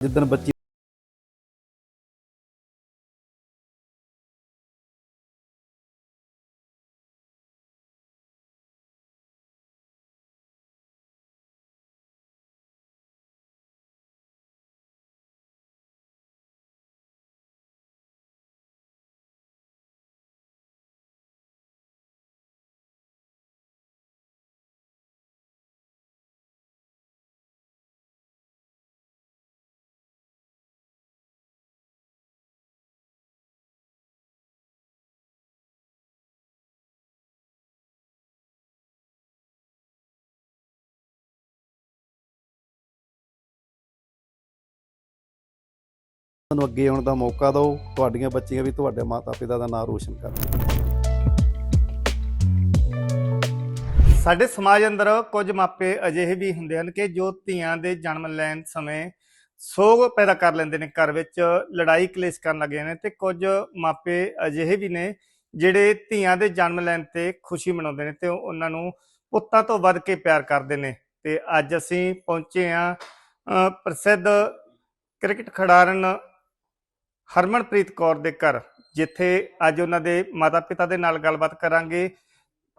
ਜਿੱਦਣ ਬੱਚੀ ਨੂੰ ਅੱਗੇ ਆਉਣ ਦਾ ਮੌਕਾ ਦਿਓ, ਤੁਹਾਡੀਆਂ ਬੱਚੀਆਂ ਵੀ ਤੁਹਾਡੇ ਮਾਤਾ ਪਿਤਾ ਦਾ ਨਾਮ ਰੋਸ਼ਨ ਕਰਨ। ਸਾਡੇ ਸਮਾਜ ਅੰਦਰ ਕੁਝ ਮਾਪੇ ਅਜਿਹੇ ਵੀ ਹੁੰਦੇ ਹਨ ਕਿ ਜੋ ਧੀਆਂ ਦੇ ਜਨਮ ਲੈਣ ਸਮੇਂ ਸੋਗ ਪੈਦਾ ਕਰ ਲੈਂਦੇ ਨੇ ਘਰ ਵਿੱਚ, ਲੜਾਈ ਕਲੇਸ਼ ਕਰਨ ਲੱਗੇ ਨੇ ਤੇ ਕੁਝ ਮਾਪੇ ਅਜਿਹੇ ਵੀ ਨੇ ਜਿਹੜੇ ਧੀਆਂ ਦੇ ਜਨਮ ਲੈਣ ਤੇ ਖੁਸ਼ੀ ਮਨਾਉਂਦੇ ਨੇ ਤੇ ਉਹਨਾਂ ਨੂੰ ਪੁੱਤਾਂ ਤੋਂ ਵੱਧ ਕੇ ਪਿਆਰ ਕਰਦੇ ਨੇ। ਤੇ ਅੱਜ ਅਸੀਂ ਪਹੁੰਚੇ ਆ ਪ੍ਰਸਿੱਧ ਕ੍ਰਿਕਟ ਖਿਡਾਰਨ ਹਰਮਨਪ੍ਰੀਤ ਕੌਰ ਦੇ ਘਰ, ਜਿੱਥੇ ਅੱਜ ਉਹਨਾਂ ਦੇ ਮਾਤਾ-ਪਿਤਾ ਦੇ ਨਾਲ ਗੱਲਬਾਤ ਕਰਾਂਗੇ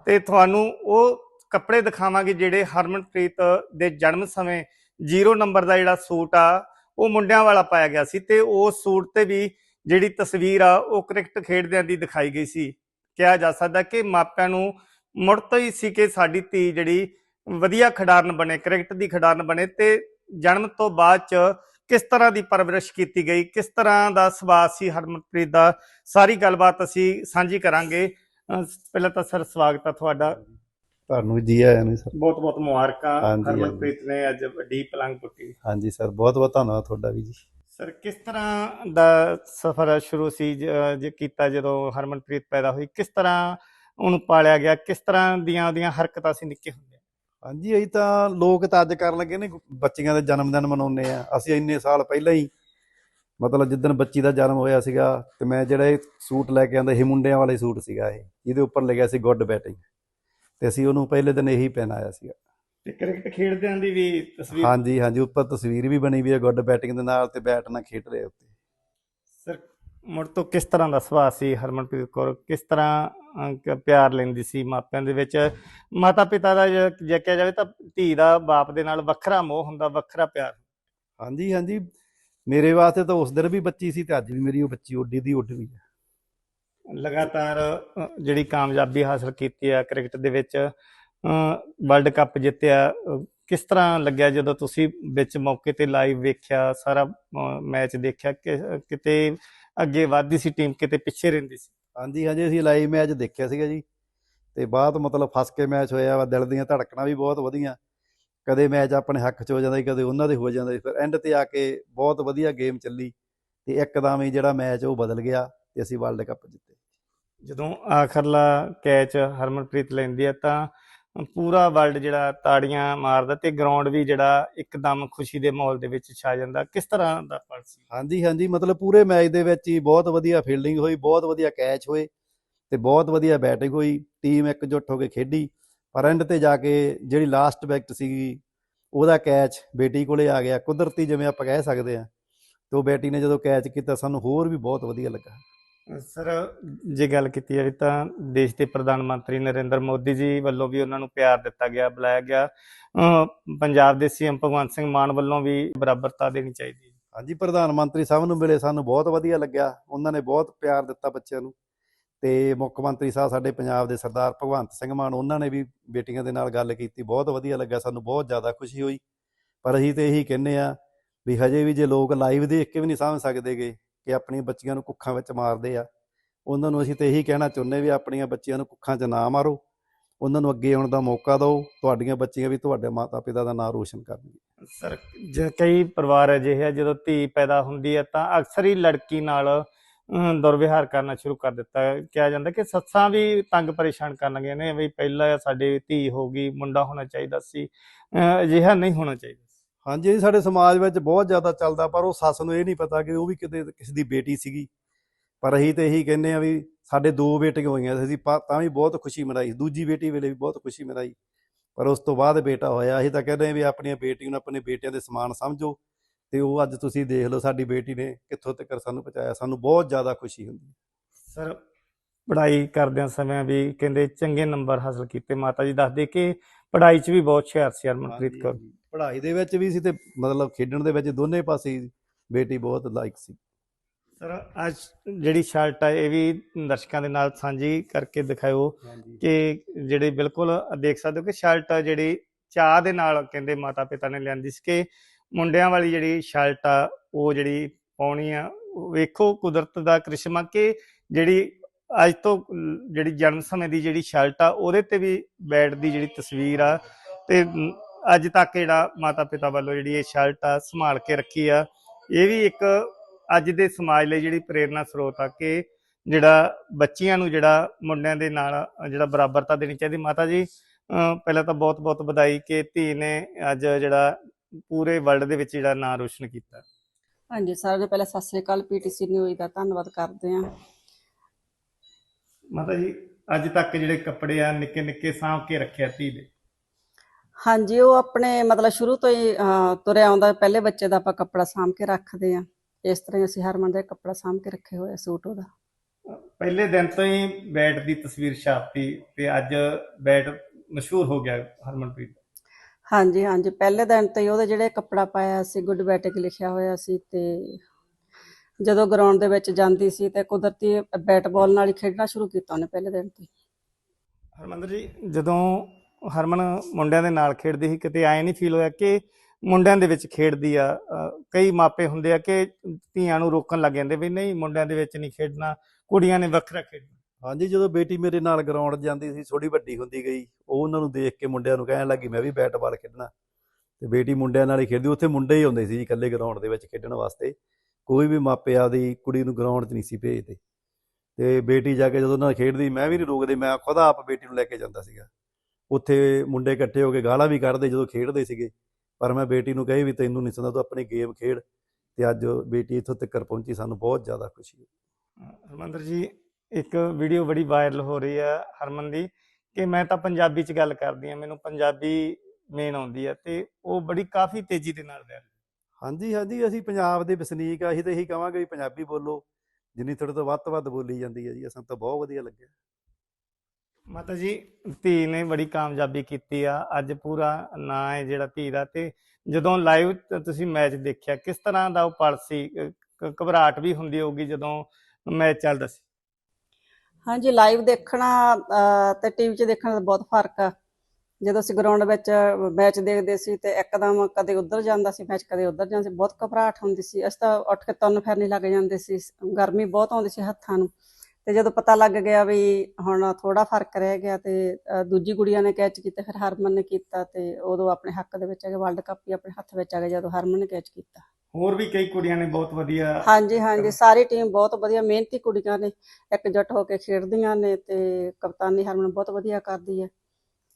ਤੇ ਤੁਹਾਨੂੰ ਉਹ ਕੱਪੜੇ ਦਿਖਾਵਾਂਗੇ ਜਿਹੜੇ ਹਰਮਨਪ੍ਰੀਤ ਦੇ ਜਨਮ ਸਮੇਂ 0 ਨੰਬਰ ਦਾ ਜਿਹੜਾ ਸੂਟ ਆ, ਉਹ ਮੁੰਡਿਆਂ ਵਾਲਾ ਪਾਇਆ ਗਿਆ ਸੀ ਤੇ ਉਸ ਸੂਟ ਤੇ ਵੀ ਜਿਹੜੀ ਤਸਵੀਰ ਆ, ਉਹ ਕ੍ਰਿਕਟ ਖੇਡਦਿਆਂ ਦੀ ਦਿਖਾਈ ਗਈ ਸੀ। ਕਿਹਾ ਜਾ ਸਕਦਾ ਕਿ ਮਾਪਿਆਂ ਨੂੰ ਮੁੜ ਤੋਂ ਹੀ ਸੀ ਕਿ ਸਾਡੀ ਧੀ ਜਿਹੜੀ ਵਧੀਆ ਖਿਡਾਰਨ ਬਣੇ, ਕ੍ਰਿਕਟ ਦੀ ਖਿਡਾਰਨ ਬਣੇ ਤੇ ਜਨਮ ਤੋਂ ਬਾਅਦ ਚ ਕਿਸ ਤਰ੍ਹਾਂ ਦੀ ਪਰਵਰਿਸ਼ ਕੀਤੀ ਗਈ ਕਿਸ ਤਰ੍ਹਾਂ ਦਾ ਸੁਭਾਅ ਸੀ ਹਰਮਨਪ੍ਰੀਤ ਦਾ ਸਾਰੀ ਗੱਲਬਾਤ ਅਸੀਂ ਸਾਂਝੀ ਕਰਾਂਗੇ। ਪਹਿਲਾਂ ਤਾਂ ਸਰ ਸਵਾਗਤ ਹੈ ਤੁਹਾਡਾ। ਤੁਹਾਨੂੰ ਵੀ ਜੀ ਆਇਆਂ ਨੂੰ ਸਰ। ਬਹੁਤ ਬਹੁਤ ਮੁਬਾਰਕਾਂ। ਹਰਮਨਪ੍ਰੀਤ ਨੇ ਅੱਜ ਵੱਡੀ ਪਲੰਗ ਪੁੱਟੀ। ਹਾਂਜੀ ਸਰ ਬਹੁਤ ਬਹੁਤ ਧੰਨਵਾਦ ਤੁਹਾਡਾ ਵੀ ਜੀ। ਸਰ ਕਿਸ ਤਰ੍ਹਾਂ ਦਾ ਸਫ਼ਰ ਸ਼ੁਰੂ ਸੀ ਜ- ਜੇ ਕੀਤਾ ਜਦੋਂ ਹਰਮਨਪ੍ਰੀਤ ਪੈਦਾ ਹੋਈ ਕਿਸ ਤਰ੍ਹਾਂ ਉਹਨੂੰ ਪਾਲਿਆ ਗਿਆ ਕਿਸ ਤਰ੍ਹਾਂ ਦੀਆਂ ਉਹਦੀਆਂ ਹਰਕਤਾਂ ਸੀ ਨਿੱਕੇ ਹੁੰਦੇ? ਹਾਂਜੀ ਅਸੀਂ ਤਾਂ ਲੋਕ ਤਾਂ ਅੱਜ ਕਰਨ ਲੱਗੇ ਨੇ ਬੱਚੀਆਂ ਦੇ ਜਨਮ ਦਿਨ ਮਨਾਉਂਦੇ ਆ। ਅਸੀਂ ਇੰਨੇ ਸਾਲ ਪਹਿਲਾਂ ਹੀ ਮਤਲਬ ਜਿੱਦਣ ਬੱਚੀ ਦਾ ਜਨਮ ਹੋਇਆ ਸੀਗਾ ਤੇ ਮੈਂ ਜਿਹੜਾ ਇਹ ਸੂਟ ਲੈ ਕੇ ਆਂਦਾ ਇਹ ਮੁੰਡਿਆਂ ਵਾਲਾ ਸੂਟ ਸੀਗਾ ਇਹ। ਜਿਹਦੇ ਉੱਪਰ ਲਿਖਿਆ ਸੀ ਗੁੱਡ ਬੈਟਿੰਗ ਤੇ ਅਸੀਂ ਉਹਨੂੰ ਪਹਿਲੇ ਦਿਨ ਇਹੀ ਪਹਿਨਾਇਆ ਸੀਗਾ। ਤੇ ਕ੍ਰਿਕਟ ਖੇਡਦਿਆਂ ਦੀ ਵੀ ਤਸਵੀਰ? ਹਾਂਜੀ ਹਾਂਜੀ ਉੱਪਰ ਤਸਵੀਰ ਵੀ ਬਣੀ ਵੀ ਹੈ ਗੁੱਡ ਬੈਟਿੰਗ ਦੇ ਨਾਲ ਤੇ ਬੈਟ ਨਾਲ ਖੇਡ ਰਹੇ ਉੱਤੇ। ਸਰ ਮੁੜ ਤੋਂ ਕਿਸ ਤਰ੍ਹਾਂ ਦਾ ਸੁਭਾਅ ਸੀ ਹਰਮਨਪ੍ਰੀਤ ਕੌਰ? ਕਿਸ ਤਰ੍ਹਾਂ ਅਹ, ਪਿਆਰ ਲੈਂਦੀ ਸੀ ਮਾਪਿਆਂ ਦੇ ਵਿੱਚ। ਮਾਤਾ ਪਿਤਾ ਦਾ ਜੇ ਜੇ ਕਿਹਾ ਜਾਵੇ ਤਾਂ ਧੀ ਦਾ ਬਾਪ ਦੇ ਨਾਲ ਵੱਖਰਾ ਮੋਹ ਹੁੰਦਾ ਵੱਖਰਾ ਪਿਆਰ। ਹਾਂਜੀ ਹਾਂਜੀ। ਮੇਰੇ ਵਾਸਤੇ ਤਾਂ ਉਸ ਦਿਨ ਵੀ ਬੱਚੀ ਸੀ ਤੇ ਅੱਜ ਵੀ ਮੇਰੀ ਉਹ ਬੱਚੀ ਉੱਡੀ ਦੀ ਉੱਡ ਵੀ ਹੈ। ਲਗਾਤਾਰ ਅ, ਜਿਹੜੀ ਕਾਮਯਾਬੀ ਹਾਸਲ ਕੀਤੀ ਆ ਕ੍ਰਿਕਟ ਦੇ ਵਿੱਚ ਵਰਲਡ ਕੱਪ ਜਿੱਤਿਆ ਅ, ਕਿਸ ਤਰ੍ਹਾਂ ਲੱਗਿਆ ਜਦੋਂ ਤੁਸੀਂ ਵਿੱਚ ਮੌਕੇ ਤੇ ਲਾਈਵ ਵੇਖਿਆ ਸਾਰਾ ਮੈਚ ਦੇਖਿਆ ਕਿ ਕਿਤੇ ਅੱਗੇ ਵੱਧਦੀ ਸੀ ਟੀਮ ਕਿਤੇ ਪਿੱਛੇ ਰਹਿੰਦੀ ਸੀ? ਹਾਂਜੀ ਹਾਂਜੀ, ਅਸੀਂ ਲਾਈਵ ਮੈਚ ਦੇਖਿਆ ਸੀਗਾ ਜੀ। ਤੇ ਬਾਅਦ ਮਤਲਬ ਫਸ ਕੇ ਮੈਚ ਹੋਇਆ ਵਾ, ਦਿਲ ਦੀਆਂ ਧੜਕਣਾਂ ਵੀ ਬਹੁਤ ਵਧੀਆਂ। ਕਦੇ ਮੈਚ ਆਪਣੇ ਹੱਕ 'ਚ ਹੋ ਜਾਂਦਾ ਸੀ, ਕਦੇ ਉਹਨਾਂ ਦੇ ਹੋ ਜਾਂਦਾ ਸੀ, ਫਿਰ ਐਂਡ ਤੇ ਆ ਕੇ ਬਹੁਤ ਵਧੀਆ ਗੇਮ ਚੱਲੀ ਤੇ ਇੱਕਦਮ ਹੀ ਜਿਹੜਾ ਮੈਚ ਉਹ ਬਦਲ ਗਿਆ ਤੇ ਅਸੀਂ ਵਰਲਡ ਕੱਪ ਜਿੱਤੇ। ਜਦੋਂ ਆਖਰਲਾ ਕੈਚ ਹਰਮਨਪ੍ਰੀਤ ਲੈਂਦੀ ਆ ਤਾਂ ਪੂਰਾ ਵਰਲਡ ਜਿਹੜਾ ਤਾੜੀਆਂ ਮਾਰਦਾ ਤੇ ਗਰਾਊਂਡ ਵੀ ਜਿਹੜਾ ਇੱਕਦਮ ਖੁਸ਼ੀ ਦੇ ਮਾਹੌਲ ਦੇ ਵਿੱਚ ਛਾ ਜਾਂਦਾ। ਕਿਸ ਤਰ੍ਹਾਂ ਦਾ ਪਲ ਸੀ? ਹਾਂਜੀ ਹਾਂਜੀ, ਮਤਲਬ ਪੂਰੇ ਮੈਚ ਦੇ ਵਿੱਚ ਹੀ ਬਹੁਤ ਵਧੀਆ ਫੀਲਡਿੰਗ ਹੋਈ, ਬਹੁਤ ਵਧੀਆ ਕੈਚ ਹੋਏ ਤੇ ਬਹੁਤ ਵਧੀਆ ਬੈਟਿੰਗ ਹੋਈ ਟੀਮ ਇਕਜੁੱਟ ਹੋ ਕੇ ਖੇਡੀ। ਪਰ ਐਂਡ ਤੇ ਜਾ ਕੇ ਜਿਹੜੀ ਲਾਸਟ ਵਿਕਟ ਸੀਗੀ, ਉਹਦਾ ਕੈਚ ਬੇਟੀ ਕੋਲੇ ਆ ਗਿਆ। ਕੁਦਰਤੀ ਜਿਵੇਂ ਆਪਾਂ ਕਹਿ ਸਕਦੇ ਆ ਤੇ ਉਹ ਬੇਟੀ ਨੇ ਜਦੋਂ ਕੈਚ ਕੀਤਾ, ਸਾਨੂੰ ਹੋਰ ਵੀ ਬਹੁਤ ਵਧੀਆ ਲੱਗਾ। ਸਰ, ਜੇ ਗੱਲ ਕੀਤੀ ਜਾਵੇ ਤਾਂ ਦੇਸ਼ ਦੇ ਪ੍ਰਧਾਨ ਮੰਤਰੀ ਨਰਿੰਦਰ ਮੋਦੀ ਜੀ ਵੱਲੋਂ ਵੀ ਉਹਨਾਂ ਨੂੰ ਪਿਆਰ ਦਿੱਤਾ ਗਿਆ, ਬੁਲਾਇਆ ਗਿਆ। ਪੰਜਾਬ ਦੇ ਸੀਐਮ ਭਗਵੰਤ ਸਿੰਘ ਮਾਨ ਵੱਲੋਂ ਵੀ ਬਰਾਬਰਤਾ ਦੇਣੀ ਚਾਹੀਦੀ ਹੈ। ਹਾਂਜੀ, ਪ੍ਰਧਾਨ ਮੰਤਰੀ ਸਾਹਿਬ ਨੂੰ ਮਿਲੇ, ਸਾਨੂੰ ਬਹੁਤ ਵਧੀਆ ਲੱਗਿਆ। ਉਹਨਾਂ ਨੇ ਬਹੁਤ ਪਿਆਰ ਦਿੱਤਾ ਬੱਚਿਆਂ ਨੂੰ। ਤੇ ਮੁੱਖ ਮੰਤਰੀ ਸਾਹਿਬ ਸਾਡੇ ਪੰਜਾਬ ਦੇ ਸਰਦਾਰ ਭਗਵੰਤ ਸਿੰਘ ਮਾਨ, ਉਹਨਾਂ ਨੇ ਵੀ ਬੇਟੀਆਂ ਦੇ ਨਾਲ ਗੱਲ ਕੀਤੀ, ਬਹੁਤ ਵਧੀਆ ਲੱਗਾ ਸਾਨੂੰ ਬਹੁਤ ਜ਼ਿਆਦਾ ਖੁਸ਼ੀ ਹੋਈ। ਪਰ ਅਸੀਂ ਤੇ ਇਹੀ ਕਹਿੰਨੇ ਆ ਵੀ ਹਜੇ ਵੀ ਜੇ ਲੋਕ ਲਾਈਵ ਦੇਖ ਕੇ ਵੀ ਨਹੀਂ ਸਮਝ ਸਕਦੇਗੇ ਕਿ ਆਪਣੀਆਂ ਬੱਚੀਆਂ ਨੂੰ ਕੁੱਖਾਂ ਵਿੱਚ ਮਾਰਦੇ ਆ। ਉਹਨਾਂ ਨੂੰ ਅਸੀਂ ਤੇ ਇਹੀ ਕਹਿਣਾ ਚਾਹੁੰਦੇ ਵੀ ਆਪਣੀਆਂ ਬੱਚੀਆਂ ਨੂੰ ਕੁੱਖਾਂ 'ਚ ਨਾ ਮਾਰੋ। ਉਹਨਾਂ ਨੂੰ ਅੱਗੇ ਆਉਣ ਦਾ ਮੌਕਾ ਦਿਓ। ਤੁਹਾਡੀਆਂ ਬੱਚੀਆਂ ਵੀ ਤੁਹਾਡੇ ਮਾਤਾ ਪਿਤਾ ਦਾ ਨਾਮ ਰੋਸ਼ਨ ਕਰਨਗੇ ਸਰ, ਜੇ ਕਈ ਪਰਿਵਾਰ ਅਜਿਹੇ ਆ, ਜਦੋਂ ਧੀ ਪੈਦਾ ਹੁੰਦੀ ਹੈ ਤਾਂ ਅਕਸਰ ਹੀ ਲੜਕੀ ਨਾਲ ਦੁਰਵਿਹਾਰ ਕਰਨਾ ਸ਼ੁਰੂ ਕਰ ਦਿੱਤਾ। ਕਿਹਾ ਜਾਂਦਾ ਕਿ ਸੱਸਾਂ ਵੀ ਤੰਗ ਪਰੇਸ਼ਾਨ ਕਰਨ ਲੱਗੀਆਂ ਨੇ ਵੀ ਪਹਿਲਾਂ ਸਾਡੀ ਧੀ ਹੋ ਗਈ, ਮੁੰਡਾ ਹੋਣਾ ਚਾਹੀਦਾ ਸੀ। ਅਜਿਹਾ ਨਹੀਂ ਹੋਣਾ ਚਾਹੀਦਾ। ਹਾਂਜੀ ਇਹ ਸਾਡੇ ਸਮਾਜ ਵਿੱਚ ਬਹੁਤ ਜ਼ਿਆਦਾ ਚੱਲਦਾ ਪਰ ਉਹ ਸੱਸ ਨੂੰ ਇਹ ਨਹੀਂ ਪਤਾ ਕਿ ਉਹ ਵੀ ਕਿਤੇ ਕਿਸੇ ਦੀ ਬੇਟੀ ਸੀਗੀ। ਪਰ ਅਸੀਂ ਤੇ ਇਹੀ ਕਹਿੰਦੇ ਆ ਵੀ ਸਾਡੇ ਦੋ ਬੇਟੀਆਂ ਹੋਈਆਂ ਸੀ ਅਸੀਂ ਤਾਂ ਵੀ ਬਹੁਤ ਖੁਸ਼ੀ ਮਨਾਈ ਦੂਜੀ ਬੇਟੀ ਵੇਲੇ ਵੀ ਬਹੁਤ ਖੁਸ਼ੀ ਮਨਾਈ। ਪਰ ਉਸ ਤੋਂ ਬਾਅਦ ਬੇਟਾ ਹੋਇਆ ਅਸੀਂ ਤਾਂ ਕਹਿੰਦੇ ਆ ਵੀ ਆਪਣੀਆਂ ਬੇਟੀਆਂ ਨੂੰ ਆਪਣੇ ਬੇਟਿਆਂ ਦੇ ਸਮਾਨ ਸਮਝੋ ਤੇ ਉਹ ਅੱਜ ਤੁਸੀਂ ਦੇਖ ਲਓ ਸਾਡੀ ਬੇਟੀ ਨੇ ਕਿੱਥੋਂ ਤੱਕ ਸਾਨੂੰ ਪਹੁੰਚਾਇਆ ਸਾਨੂੰ ਬਹੁਤ ਜ਼ਿਆਦਾ ਖੁਸ਼ੀ ਹੁੰਦੀ ਸਰ ਪੜ੍ਹਾਈ ਕਰਦਿਆਂ ਸਮੇਂ ਵੀ ਕਹਿੰਦੇ ਚੰਗੇ ਨੰਬਰ ਹਾਸਲ ਕੀਤੇ ਮਾਤਾ ਜੀ ਦੱਸਦੇ ਕਿ ਪੜ੍ਹਾਈ 'ਚ ਵੀ ਬਹੁਤ ਹੁਸ਼ਿਆਰ ਸੀ ਹਰਮਨਪ੍ਰੀਤ ਕੌਰ। ਪੜ੍ਹਾਈ ਦੇ ਵਿੱਚ ਵੀ ਸੀ ਤੇ ਮਤਲਬ ਖੇਡਣ ਦੇ ਵਿੱਚ ਦੋਨੇ ਪਾਸੇ ਹੀ ਬੇਟੀ ਬਹੁਤ ਲਾਇਕ ਸੀ। ਸਰ ਅੱਜ ਜਿਹੜੀ ਸ਼ਰਟ ਹੈ ਇਹ ਵੀ ਦਰਸ਼ਕਾਂ ਦੇ ਨਾਲ ਸਾਂਝੀ ਕਰਕੇ ਦਿਖਾਓ ਕਿ ਜਿਹੜੇ ਬਿਲਕੁਲ ਦੇਖ ਸਕਦੇ ਹੋ ਕਿ ਸ਼ਰਟ ਜਿਹੜੀ ਚਾਹ ਦੇ ਨਾਲ ਕਹਿੰਦੇ ਮਾਤਾ ਪਿਤਾ ਨੇ ਲਿਆਂਦੀ ਸੀ ਕਿ ਮੁੰਡਿਆਂ ਵਾਲੀ ਜਿਹੜੀ ਸ਼ਰਟ ਆ ਉਹ ਜਿਹੜੀ ਪਾਉਣੀ ਆ ਵੇਖੋ ਕੁਦਰਤ ਦਾ ਕ੍ਰਿਸ਼ਮਾ ਕਿ ਜਿਹੜੀ ਅੱਜ ਤੋਂ ਜਿਹੜੀ ਜਨਮ ਸਮੇਂ ਦੀ ਜਿਹੜੀ ਸ਼ਰਟ ਆ ਉਹਦੇ ਤੇ ਵੀ ਬੈਡ ਦੀ ਜਿਹੜੀ ਤਸਵੀਰ ਆ ਤੇ ਅੱਜ ਤੱਕ ਜਿਹੜਾ ਮਾਤਾ ਪਿਤਾ ਵੱਲੋਂ ਜਿਹੜੀ ਇਹ ਸ਼ਰਟ ਆ ਸੰਭਾਲ ਕੇ ਰੱਖੀ ਆ ਇਹ ਵੀ ਇੱਕ ਅੱਜ ਦੇ ਸਮਾਜ ਲਈ ਜਿਹੜੀ ਪ੍ਰੇਰਨਾ ਸਰੋਤ ਆ ਕਿ ਜਿਹੜਾ ਬੱਚੀਆਂ ਨੂੰ ਜਿਹੜਾ ਮੁੰਡਿਆਂ ਦੇ ਨਾਲ ਜਿਹੜਾ ਬਰਾਬਰਤਾ ਦੇਣੀ ਚਾਹੀਦੀ। ਮਾਤਾ ਜੀ ਪਹਿਲਾਂ ਤਾਂ ਬਹੁਤ ਬਹੁਤ ਵਧਾਈ ਕਿ ਧੀ ਨੇ ਅੱਜ ਜਿਹੜਾ ਪੂਰੇ ਵਰਲਡ ਦੇ ਵਿੱਚ ਜਿਹੜਾ ਨਾਂ ਰੋਸ਼ਨ ਕੀਤਾ। ਹਾਂਜੀ ਸਾਰਿਆਂ ਤੋਂ ਪਹਿਲਾਂ ਸਤਿ ਸ੍ਰੀ ਅਕਾਲ ਪੀਟੀਸੀ ਨਿਊਜ਼ ਦਾ ਧੰਨਵਾਦ ਕਰਦੇ ਹਾਂ। ਮਾਤਾ ਜੀ ਅੱਜ ਤੱਕ ਜਿਹੜੇ ਕੱਪੜੇ ਆ ਨਿੱਕੇ ਨਿੱਕੇ ਸਾਂਭ ਕੇ ਰੱਖਿਆ ਧੀ ਦੇ। ਹਾਂਜੀ ਉਹ ਆਪਣੇ ਮਤਲਬ ਸ਼ੁਰੂ ਤੋਂ ਹੀ ਅਹ, ਤੁਰਿਆ ਆਉਂਦਾ ਪਹਿਲੇ ਬੱਚੇ ਦਾ ਆਪਾਂ ਕੱਪੜਾ ਸਾਂਭ ਕੇ ਰੱਖਦੇ ਹਾਂ। ਇਸ ਤਰ੍ਹਾਂ ਹੀ ਅਸੀਂ ਹਰਮਨ ਦਾ ਕੱਪੜਾ ਸਾਂਭ ਕੇ ਰੱਖੇ ਹੋਏ ਆ ਸੂਟ ਉਹਦਾ। ਪਹਿਲੇ ਦਿਨ ਤੋਂ ਹੀ ਬੈਟ ਦੀ ਤਸਵੀਰ ਛਾਪਤੀ ਤੇ ਅੱਜ ਬੈਟ ਮਸ਼ਹੂਰ ਹੋ ਗਿਆ ਹਰਮਨਪ੍ਰੀਤ। ਹਾਂਜੀ ਹਾਂਜੀ। ਪਹਿਲੇ ਦਿਨ ਤੋਂ ਹੀ ਉਹਦੇ ਜਿਹੜੇ ਕੱਪੜਾ ਪਾਇਆ ਸੀ ਗੁੱਡ ਬੈਟਿਕ ਲਿਖਿਆ ਹੋਇਆ ਸੀ ਤੇ ਜਦੋਂ ਗਰਾਊਂਡ ਦੇ ਵਿੱਚ ਜਾਂਦੀ ਸੀ ਤੇ ਕੁਦਰਤੀ ਬੈਟ ਬਾਲ ਨਾਲ ਹੀ ਖੇਡਣਾ ਸ਼ੁਰੂ ਕੀਤਾ ਉਹਨੇ ਪਹਿਲੇ ਦਿਨ ਤੋਂ ਹੀ। ਹਰਮੰਦਰ ਜੀ ਜਦੋਂ ਹਰਮਨ ਮੁੰਡਿਆਂ ਦੇ ਨਾਲ ਖੇਡਦੀ ਸੀ, ਕਿਤੇ ਐ ਨਹੀਂ ਫੀਲ ਹੋਇਆ ਕਿ ਮੁੰਡਿਆਂ ਦੇ ਵਿੱਚ ਖੇਡਦੀ ਆ ਕਈ ਮਾਪੇ ਹੁੰਦੇ ਆ ਕਿ ਧੀਆਂ ਨੂੰ ਰੋਕਣ ਲੱਗ ਜਾਂਦੇ ਵੀ ਨਹੀਂ, ਮੁੰਡਿਆਂ ਦੇ ਵਿੱਚ ਨਹੀਂ ਖੇਡਣਾ, ਕੁੜੀਆਂ ਨੇ ਵੱਖਰਾ ਖੇਡਣਾ। ਹਾਂਜੀ, ਜਦੋਂ ਬੇਟੀ ਮੇਰੇ ਨਾਲ ਗਰਾਊਂਡ ਜਾਂਦੀ ਸੀ ਥੋੜੀ ਵੱਡੀ ਹੁੰਦੀ ਗਈ, ਉਹ ਉਹਨਾਂ ਨੂੰ ਦੇਖ ਕੇ ਮੁੰਡਿਆਂ ਨੂੰ ਕਹਿਣ ਲੱਗੀ, ਮੈਂ ਵੀ ਬੈਟ ਬਾਲ ਖੇਡਣਾ। ਤੇ ਬੇਟੀ ਮੁੰਡਿਆਂ ਨਾਲ ਹੀ ਖੇਡਦੀ, ਉੱਥੇ ਮੁੰਡੇ ਹੀ ਹੁੰਦੇ ਸੀ ਜੀ, ਇਕੱਲੇ ਗਰਾਊਂਡ ਦੇ ਵਿੱਚ ਖੇਡਣ ਵਾਸਤੇ। ਕੋਈ ਵੀ ਮਾਪੇ ਆਪਦੀ ਕੁੜੀ ਨੂੰ ਗਰਾਊਂਡ 'ਚ ਨਹੀਂ ਸੀ ਭੇਜਦੇ। ਤੇ ਬੇਟੀ ਜਾ ਕੇ ਜਦੋਂ ਨਾਲ ਖੇਡਦੀ, ਮੈਂ ਵੀ ਨਹੀਂ ਰੋਕਦੇ, ਮੈਂ ਖੁਦ ਆਪ ਬੇਟੀ ਨੂੰ ਲੈ ਕੇ ਜਾਂਦਾ ਸੀਗਾ। ਉੱਥੇ ਮੁੰਡੇ ਇਕੱਠੇ ਹੋ ਕੇ ਗਾਲਾਂ ਵੀ ਕੱਢਦੇ ਜਦੋਂ ਖੇਡਦੇ ਸੀਗੇ। ਪਰ ਮੈਂ ਬੇਟੀ ਨੂੰ ਕਹੀ ਵੀ ਤੈਨੂੰ ਨਹੀਂ ਸੁਣਦਾ ਤੂੰ ਆਪਣੀ ਗੇਮ ਖੇਡ ਤੇ ਅੱਜ ਬੇਟੀ ਇੱਥੋਂ ਤੱਕ ਪਹੁੰਚੀ ਸਾਨੂੰ ਬਹੁਤ ਜ਼ਿਆਦਾ ਖੁਸ਼ੀ ਹੈ ਹਰਮੰਦਰ ਜੀ ਇੱਕ ਵੀਡੀਓ ਬੜੀ ਵਾਇਰਲ ਹੋ ਰਹੀ ਆ ਹਰਮਨ ਦੀ ਕਿ ਮੈਂ ਤਾਂ ਪੰਜਾਬੀ ਚ ਗੱਲ ਕਰਦੀ ਆ ਮੈਨੂੰ ਪੰਜਾਬੀ ਮੇਨ ਆਉਂਦੀ ਆ ਤੇ ਉਹ ਬੜੀ ਕਾਫੀ ਤੇਜ਼ੀ ਦੇ ਨਾਲ ਰਹਿ ਹਾਂਜੀ ਹਾਂਜੀ ਅਸੀਂ ਪੰਜਾਬ ਦੇ ਵਸਨੀਕ ਆ ਅਸੀਂ ਤਾਂ ਇਹੀ ਕਹਾਂਗੇ ਵੀ ਪੰਜਾਬੀ ਬੋਲੋ ਜਿੰਨੀ ਤੁਹਾਡੇ ਤੋਂ ਵੱਧ ਤੋਂ ਵੱਧ ਬੋਲੀ ਜਾਂਦੀ ਹੈ ਜੀ ਸਾਨੂੰ ਤਾਂ ਬਹੁਤ ਵਧੀਆ ਲੱਗਿਆ। ਮਾਤਾ ਜੀ ਧੀ ਨੇ ਬੜੀ ਕਾਮਯਾਬੀ ਕੀਤੀ ਆ। ਅੱਜ ਪੂਰਾ ਨਾਂ ਹੈ ਜਿਹੜਾ ਧੀ ਦਾ ਤੇ ਜਦੋਂ ਲਾਈਵ ਤੁਸੀਂ ਮੈਚ ਦੇਖਿਆ ਕਿਸ ਤਰ੍ਹਾਂ ਦਾ ਉਹ ਪਲ ਸੀ? ਘਬਰਾਹਟ ਵੀ ਹੁੰਦੀ ਹੋਊਗੀ ਜਦੋਂ ਮੈਚ ਚੱਲਦਾ ਸੀ। ਹਾਂਜੀ ਲਾਈਵ ਦੇਖਣਾ ਅਹ, ਤੇ ਟੀਵੀ 'ਚ ਦੇਖਣ ਦਾ ਬਹੁਤ ਫ਼ਰਕ ਆ। ਜਦੋਂ ਅਸੀਂ ਗਰਾਊਂਡ ਵਿੱਚ ਮੈਚ ਦੇਖਦੇ ਸੀ ਤੇ ਇੱਕਦਮ ਕਦੇ ਉੱਧਰ ਜਾਂਦਾ ਸੀ ਮੈਚ ਕਦੇ ਉੱਧਰ ਜਾਂਦਾ ਸੀ ਬਹੁਤ ਘਬਰਾਹਟ ਹੁੰਦੀ ਸੀ। ਅਸੀਂ ਤਾਂ ਉੱਠ ਕੇ ਤੁਰਨ ਫਿਰਨ ਲੱਗ ਜਾਂਦੇ ਸੀ। ਗਰਮੀ ਬਹੁਤ ਆਉਂਦੀ ਸੀ ਹੱਥਾਂ ਨੂੰ। ਤੇ ਜਦੋਂ ਪਤਾ ਲੱਗ ਗਿਆ ਵੀ ਹੁਣ ਥੋੜਾ ਫ਼ਰਕ ਰਹਿ ਗਿਆ ਤੇ ਦੂਜੀ ਕੁੜੀਆਂ ਨੇ ਕੈਚ ਕੀਤਾ ਫਿਰ ਹਰਮਨ ਨੇ ਕੀਤਾ ਤੇ ਉਦੋਂ ਆਪਣੇ ਹੱਕ ਦੇ ਵਿੱਚ ਆ ਗਿਆ ਵਰਲਡ ਕੱਪ ਹੀ ਆਪਣੇ ਹੱਥ ਵਿੱਚ ਆ ਗਿਆ ਜਦੋਂ ਹਰਮਨ ਨੇ ਕੈਚ ਕੀਤਾ। ਹੋਰ ਵੀ ਕਈ ਕੁੜੀਆਂ ਨੇ ਬਹੁਤ ਵਧੀਆ ਹਾਂਜੀ ਹਾਂਜੀ ਸਾਰੀ ਟੀਮ ਬਹੁਤ ਵਧੀਆ ਮਿਹਨਤੀ ਕੁੜੀਆਂ ਨੇ ਇਕਜੁੱਟ ਹੋ ਕੇ ਖੇਡਦੀਆਂ ਨੇ ਤੇ ਕਪਤਾਨੀ ਹਰਮਨ ਬਹੁਤ ਵਧੀਆ ਕਰਦੀ ਹੈ।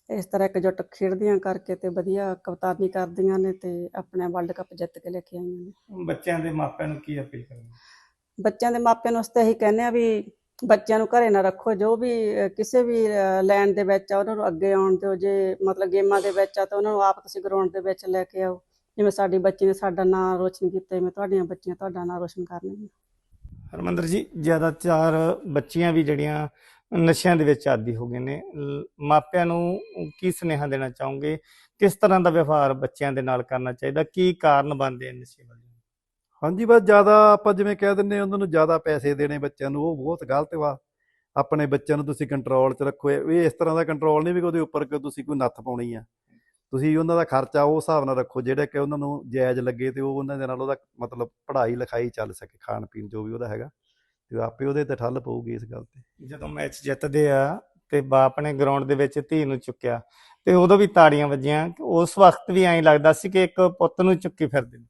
ਇਸ ਤਰ੍ਹਾਂ ਇਕਜੁੱਟ ਖੇਡਦੀਆਂ ਕਰਕੇ ਤੇ ਵਧੀਆ ਕਪਤਾਨੀ ਕਰਦੀਆਂ ਨੇ ਤੇ ਆਪਣਾ ਵਰਲਡ ਕੱਪ ਜਿੱਤ ਕੇ ਲੈ ਕੇ ਆਈਆਂ ਨੇ। ਬੱਚਿਆਂ ਦੇ ਮਾਪਿਆਂ ਨੂੰ ਕੀ ਅਪੀਲ ਕਰਨੀ? ਬੱਚਿਆਂ ਦੇ ਮਾਪਿਆਂ ਨੂੰ ਅਸੀਂ ਤਾਂ ਇਹੀ ਕਹਿੰਦੇ ਆ ਵੀ ਬੱਚਿਆਂ ਨੂੰ ਘਰੇ ਨਾ ਰੱਖੋ ਜੋ ਵੀ ਅਹ, ਕਿਸੇ ਵੀ ਲੈਂਡ ਦੇ ਵਿੱਚ ਆ ਉਹਨਾਂ ਨੂੰ ਅੱਗੇ ਆਉਣ ਦਿਓ। ਜੇ ਮਤਲਬ ਗੇਮਾਂ ਦੇ ਵਿੱਚ ਆ ਤਾਂ ਉਹਨਾਂ ਨੂੰ ਆਪ ਤੁਸੀਂ ਗਰਾਊਂਡ ਦੇ ਵਿੱਚ ਲੈ ਕੇ ਆਓ। ਜਿਵੇਂ ਸਾਡੀ ਬੱਚੀ ਨੇ ਸਾਡਾ ਨਾਂ ਰੋਸ਼ਨ ਕੀਤਾ ਜਿਵੇਂ ਤੁਹਾਡੀਆਂ ਬੱਚੀਆਂ ਤੁਹਾਡਾ ਨਾਂ ਰੋਸ਼ਨ ਕਰਨਗੀਆਂ। ਹਰਮੰਦਰ ਜੀ ਜ਼ਿਆਦਾਤਰ ਬੱਚੀਆਂ ਵੀ ਜਿਹੜੀਆਂ ਨਸ਼ਿਆਂ ਦੇ ਵਿੱਚ ਆਦੀ ਹੋ ਗਏ ਨੇ ਲ- ਮਾਪਿਆਂ ਨੂੰ ਕੀ ਸੁਨੇਹਾ ਦੇਣਾ ਚਾਹੋਗੇ? ਕਿਸ ਤਰ੍ਹਾਂ ਦਾ ਵਿਵਹਾਰ ਬੱਚਿਆਂ ਦੇ ਨਾਲ ਕਰਨਾ ਚਾਹੀਦਾ? ਕੀ ਕਾਰਨ ਬਣਦੇ ਨੇ ਨਸ਼ੇ ਵਾਲੇ? ਹਾਂਜੀ, ਬਸ ਜ਼ਿਆਦਾ ਆਪਾਂ ਜਿਵੇਂ ਕਹਿ ਦਿੰਦੇ ਹਾਂ ਉਹਨਾਂ ਨੂੰ ਜ਼ਿਆਦਾ ਪੈਸੇ ਦੇਣੇ ਬੱਚਿਆਂ ਨੂੰ, ਉਹ ਬਹੁਤ ਗਲਤ ਵਾ। ਆਪਣੇ ਬੱਚਿਆਂ ਨੂੰ ਤੁਸੀਂ ਕੰਟਰੋਲ 'ਚ ਰੱਖੋ। ਇਹ ਇਸ ਤਰ੍ਹਾਂ ਦਾ ਕੰਟਰੋਲ ਨਹੀਂ ਵੀ ਉਹਦੇ ਉੱਪਰ ਕਿ ਤੁਸੀਂ ਕੋਈ ਨੱਥ ਪਾਉਣੀ ਆ। ਤੁਸੀਂ ਉਹਨਾਂ ਦਾ ਖਰਚਾ ਉਹ ਹਿਸਾਬ ਨਾਲ ਰੱਖੋ, ਜਿਹੜਾ ਕਿ ਉਹਨਾਂ ਨੂੰ ਜਾਇਜ਼ ਲੱਗੇ ਤੇ ਉਹ ਉਹਨਾਂ ਦੇ ਨਾਲ ਉਹਦਾ ਮਤਲਬ ਪੜ੍ਹਾਈ ਲਿਖਾਈ ਚੱਲ ਸਕੇ ਖਾਣ ਪੀਣ ਜੋ ਵੀ ਉਹਦਾ ਹੈਗਾ। ਤੇ ਆਪੇ ਉਹਦੇ ਤੇ ਠੱਲ ਪਊਗੀ ਇਸ ਗੱਲ ਤੇ। ਜਦੋਂ ਮੈਚ ਜਿੱਤਦੇ ਆ ਤੇ ਬਾਪ ਨੇ ਗਰਾਊਂਡ ਦੇ ਵਿੱਚ ਧੀ ਨੂੰ ਚੁੱਕਿਆ ਤੇ ਉਦੋਂ ਵੀ ਤਾੜੀਆਂ ਵੱਜੀਆਂ, ਉਸ ਵਕਤ ਵੀ ਐਂ ਲੱਗਦਾ ਸੀ ਕਿ ਇੱਕ ਪੁੱਤ ਨੂੰ ਚੁੱਕੀ ਫਿਰਦੇ ਨੇ।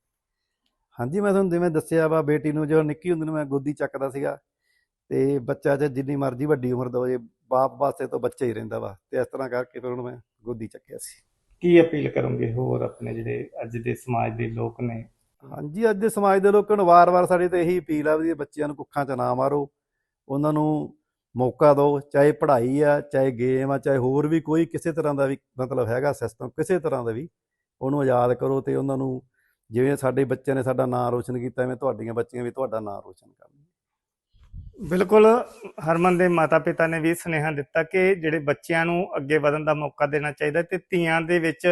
ਹਾਂਜੀ ਮੈਂ ਤੁਹਾਨੂੰ ਜਿਵੇਂ ਦੱਸਿਆ ਵਾ ਬੇਟੀ ਨੂੰ ਜਦੋਂ ਨਿੱਕੀ ਹੁੰਦੀ ਨੂੰ ਮੈਂ ਗੋਦੀ ਚੱਕਦਾ ਸੀਗਾ ਤੇ ਬੱਚਾ ਜੇ ਜਿੰਨੀ ਮਰਜ਼ੀ ਵੱਡੀ ਉਮਰ ਦਾ ਹੋ ਜੇ ਬਾਪ ਵਾਸਤੇ ਤਾਂ ਬੱਚਾ ਹੀ ਰਹਿੰਦਾ ਵਾ ਤੇ ਇਸ ਤਰ੍ਹਾਂ ਕਰਕੇ ਫਿਰ ਉਹਨੂੰ ਮੈਂ ਗੋਦੀ ਚੱਕਿਆ ਸੀ। ਕੀ ਅਪੀਲ ਕਰੋਗੇ ਹੋਰ ਆਪਣੇ ਜਿਹੜੇ ਅੱਜ ਦੇ ਸਮਾਜ ਦੇ ਲੋਕ ਨੇ? ਹਾਂਜੀ ਅੱਜ ਦੇ ਸਮਾਜ ਦੇ ਲੋਕਾਂ ਨੂੰ ਵਾਰ-ਵਾਰ ਸਾਡੀ ਤਾਂ ਇਹੀ ਅਪੀਲ ਆ ਵੀ ਬੱਚਿਆਂ ਨੂੰ ਕੁੱਖਾਂ 'ਚ ਨਾ ਮਾਰੋ। ਉਹਨਾਂ ਨੂੰ ਮੌਕਾ ਦਿਓ ਚਾਹੇ ਪੜ੍ਹਾਈ ਆ ਚਾਹੇ ਗੇਮ ਆ ਚਾਹੇ ਹੋਰ ਵੀ ਕੋਈ ਕਿਸੇ ਤਰ੍ਹਾਂ ਦਾ ਵੀ ਮਤਲਬ ਹੈਗਾ ਸਿਸਟਮ ਕਿਸੇ ਤਰ੍ਹਾਂ ਦਾ ਵੀ ਉਹਨੂੰ ਆਜ਼ਾਦ ਕਰੋ ਤੇ ਉਹਨਾਂ ਨੂੰ ਜਿਵੇਂ ਸਾਡੇ ਬੱਚਿਆਂ ਨੇ ਸਾਡਾ ਨਾਂ ਰੋਸ਼ਨ ਕੀਤਾ, ਐਵੇਂ ਤੁਹਾਡੀਆਂ ਬੱਚੀਆਂ ਵੀ ਤੁਹਾਡਾ ਨਾਂ ਰੋਸ਼ਨ ਕਰਨਗੀਆਂ। ਬਿਲਕੁਲ, ਹਰਮਨ ਦੇ ਮਾਤਾ-ਪਿਤਾ ਨੇ ਵੀ ਸੁਨੇਹਾ ਦਿੱਤਾ ਕਿ ਜਿਹੜੇ ਬੱਚਿਆਂ ਨੂੰ ਅੱਗੇ ਵਧਣ ਦਾ ਮੌਕਾ ਦੇਣਾ ਚਾਹੀਦਾ ਤੇ ਧੀਆਂ ਦੇ ਵਿੱਚ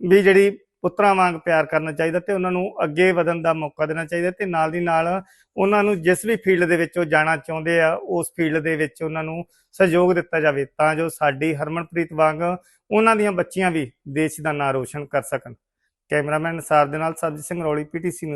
ਵੀ ਜਿਹੜੀ ਪੁੱਤਰਾਂ ਵਾਂਗ ਪਿਆਰ ਕਰਨਾ ਚਾਹੀਦਾ ਤੇ ਉਹਨਾਂ ਨੂੰ ਅੱਗੇ ਵਧਣ ਦਾ ਮੌਕਾ ਦੇਣਾ ਚਾਹੀਦਾ ਤੇ ਨਾਲ ਦੀ ਨਾਲ ਉਹਨਾਂ ਨੂੰ ਜਿਸ ਵੀ ਫੀਲਡ ਦੇ ਵਿੱਚ ਉਹ ਜਾਣਾ ਚਾਹੁੰਦੇ ਆ, ਉਸ ਫੀਲਡ ਦੇ ਵਿੱਚ ਉਹਨਾਂ ਨੂੰ ਸਹਿਯੋਗ ਦਿੱਤਾ ਜਾਵੇ ਤਾਂ ਜੋ ਸਾਡੀ ਹਰਮਨਪ੍ਰੀਤ ਵਾਂਗ ਉਹਨਾਂ ਦੀਆਂ ਬੱਚੀਆਂ ਵੀ ਦੇਸ਼ ਦਾ ਨਾਂ ਰੋਸ਼ਨ ਕਰ ਸਕਣ। ਕੈਮਰਾਮੈਨ ਸਾਰ ਦੇ ਨਾਲ ਸਰਜੀਤ ਸਿੰਘ ਰੌਲੀ ਪੀਟੀਸੀ